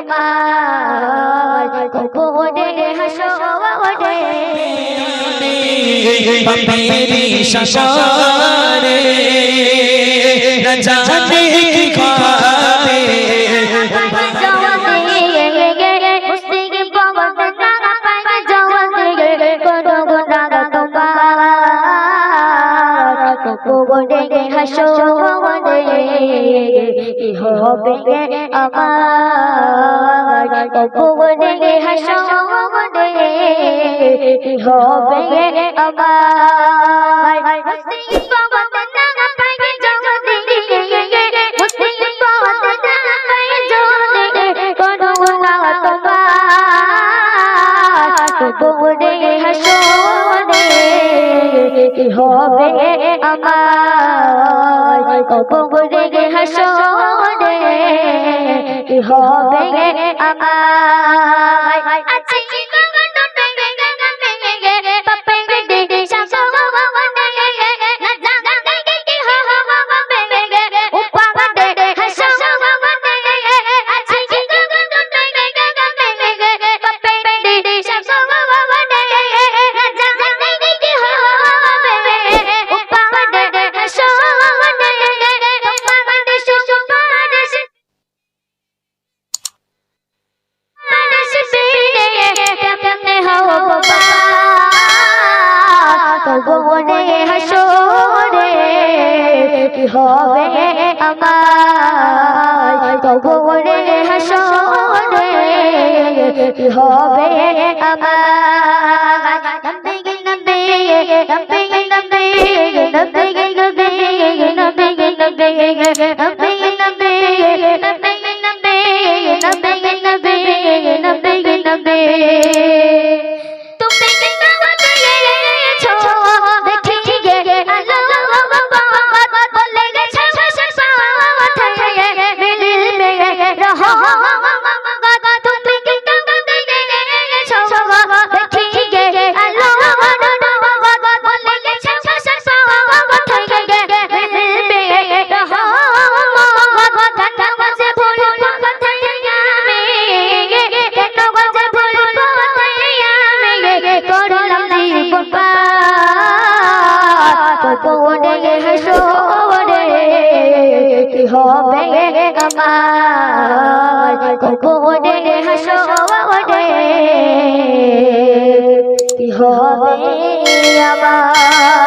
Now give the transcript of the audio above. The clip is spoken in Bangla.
আমার কোকোডে হাসোডে বাপেরি শাসরে। রাজা হবে আমার ভুবনে হাসনে কি হবে আমার গোবরে হাসনে কি হবে আমার গোবরে হাসনে হবে আমায় গোবনে হাসরে কি হবে আমার গোবনে হাসরে কি হবে আমার নব্বে নব্বে নব্বে নব্বে নব্বে নব্বে হবে আমার হাসরে কি হবে আমার